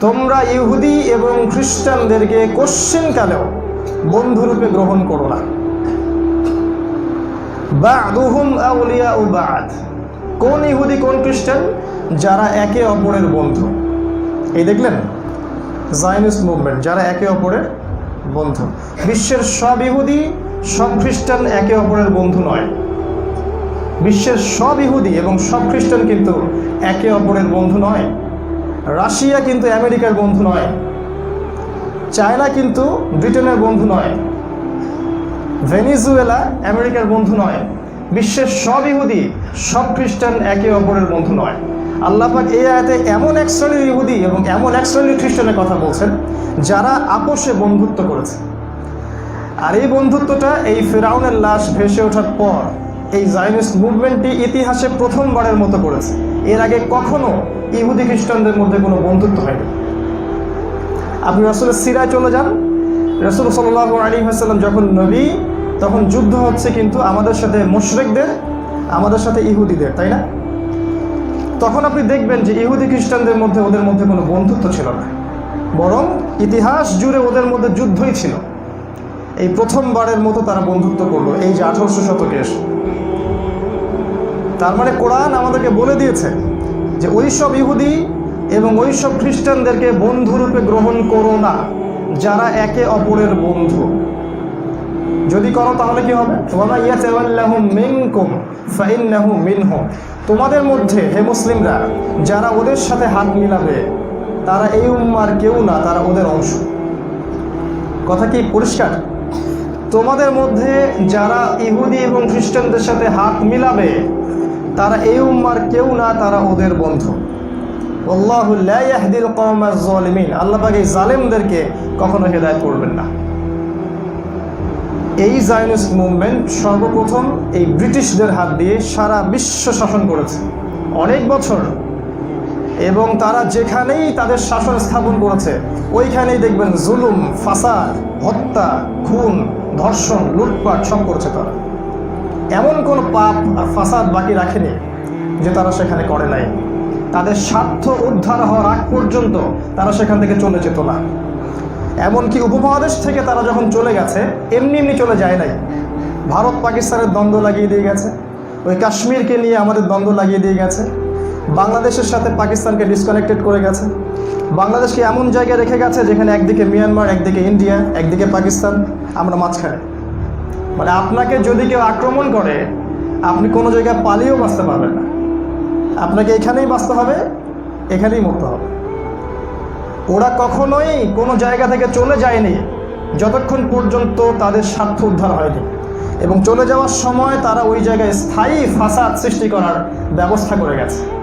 তোমরা ইহুদি এবং খ্রিস্টানদেরকে কোশ্চিনকালেও বন্ধুরূপে গ্রহণ করো না। কোন ইহুদি, কোন খ্রিস্টান? যারা একে অপরের বন্ধু। এই দেখলেন? জাইনিস্ট মুভমেন্ট যারা একে অপরের বন্ধু। বিশ্বের সব ইহুদি, সব খ্রিস্টান একে অপরের বন্ধু নয়। বিশ্বের সব ইহুদি এবং সব খ্রিস্টান কিন্তু একে অপরের বন্ধু নয়। রাশিয়া কিন্তু আমেরিকার বন্ধু নয়। চায়না কিন্তু ব্রিটেনের বন্ধু নয়। ভেনিজুয়েলা আমেরিকার বন্ধু নয়। বিশ্বের সব ইহুদি, সব খ্রিস্টান একে অপরের বন্ধু নয়। আল্লাপাক এই আয়াতে এমন এক শ্রেণির ইহুদি এবং এমন এক শ্রেণির খ্রিস্টানের কথা বলছেন, যারা আপোষে বন্ধুত্ব করেছে। আর এই বন্ধুত্বটা এই ফেরাউনের লাশ ভেসে ওঠার পর এই জাইনিস্ট মুভমেন্টটি ইতিহাসে প্রথমবারের মতো করেছে। এর আগে কখনো ইহুদি খ্রিস্টানদের মধ্যে কোনো বন্ধুত্ব হয়নি। আপনি রসুলের সিরায় চলে যান। রসুল সাল্লাহ আলী হাসাল্লাম যখন নবী, তখন যুদ্ধ হচ্ছে কিন্তু আমাদের সাথে মুশরেকদের, আমাদের সাথে ইহুদিদের, তাই না? তখন আপনি দেখবেন যে ইহুদি খ্রিস্টানদের মধ্যে ওদের মধ্যে কোনো বন্ধুত্ব ছিল না। বরং ইতিহাস জুড়ে ওদের মধ্যে যুদ্ধই ছিল। এই প্রথমবারের মতো তারা বন্ধুত্ব করল, এই যে আঠারোশো শতকে তার মানে কোরআন আমাদেরকে বলে দিয়েছে যে ওই সব ইহুদি এবং ওই সব খ্রিস্টানদেরকে বন্ধুরূপে গ্রহণ করো না, যারা একে অপরের বন্ধু। যদি করো তাহলে কি হবে? তোমাদের মধ্যে, হে মুসলিমরা, যারা ওদের সাথে হাত মিলাবে, তারা এই উম্মার কেউ না, তারা ওদের অংশ। কথা কি পরিষ্কার? তোমাদের মধ্যে যারা ইহুদি এবং খ্রিস্টানদের সাথে হাত মিলাবে তারা এই উম্মার কেউ না, তারা ওদের বন্ধু। আল্লাহু লা ইয়াহদিল কওমাজ জালিমিন আল্লাহ পাক এই জালেমদেরকে কখনো হেদায়েত করবেন না। এই জায়নিস্ট মুভমেন্ট সর্বপ্রথম এই ব্রিটিশদের হাত দিয়ে সারা বিশ্ব শাসন করেছে। অনেক বছর। এবং তারা যেখানেই তাদের শাসন স্থাপন করেছে, ওইখানেই দেখবেন জুলুম, ফাসাদ, হত্যা, খুন, ধর্ষণ, লুটপাট সব করেছে তারা। এমন কোনো পাপ আর ফাসাদ বাকি রাখেনি যে তারা সেখানে করে নাই। তাদের স্বার্থ উদ্ধার হওয়ার আগ পর্যন্ত তারা সেখান থেকে চলে যেত না। এমনকি উপমহাদেশ থেকে তারা যখন চলে গেছে, এমনি এমনি চলে যায় নাই। ভারত পাকিস্তানের দ্বন্দ্ব লাগিয়ে দিয়ে গেছে। ওই কাশ্মীরকে নিয়ে আমাদের দ্বন্দ্ব লাগিয়ে দিয়ে গেছে। বাংলাদেশের সাথে পাকিস্তানকে ডিসকানেক্টেড করে গেছে। বাংলাদেশকে এমন জায়গায় রেখে গেছে যেখানে একদিকে মিয়ানমার, একদিকে ইন্ডিয়া, একদিকে পাকিস্তান। আমরা মাঝখানে। মানে আপনাকে যদি কেউ আক্রমণ করে, আপনি কোনো জায়গায় পালিয়েও বাঁচতে পারবেন না। আপনাকে এখানেই বাঁচতে হবে, এখানেই মরতে হবে। ওরা কখনোই কোনো জায়গা থেকে চলে যায়নি যতক্ষণ পর্যন্ত তাদের স্বার্থ উদ্ধার হয়নি। এবং চলে যাওয়ার সময় তারা ওই জায়গায় স্থায়ী ফাসাদ সৃষ্টি করার ব্যবস্থা করে গেছে।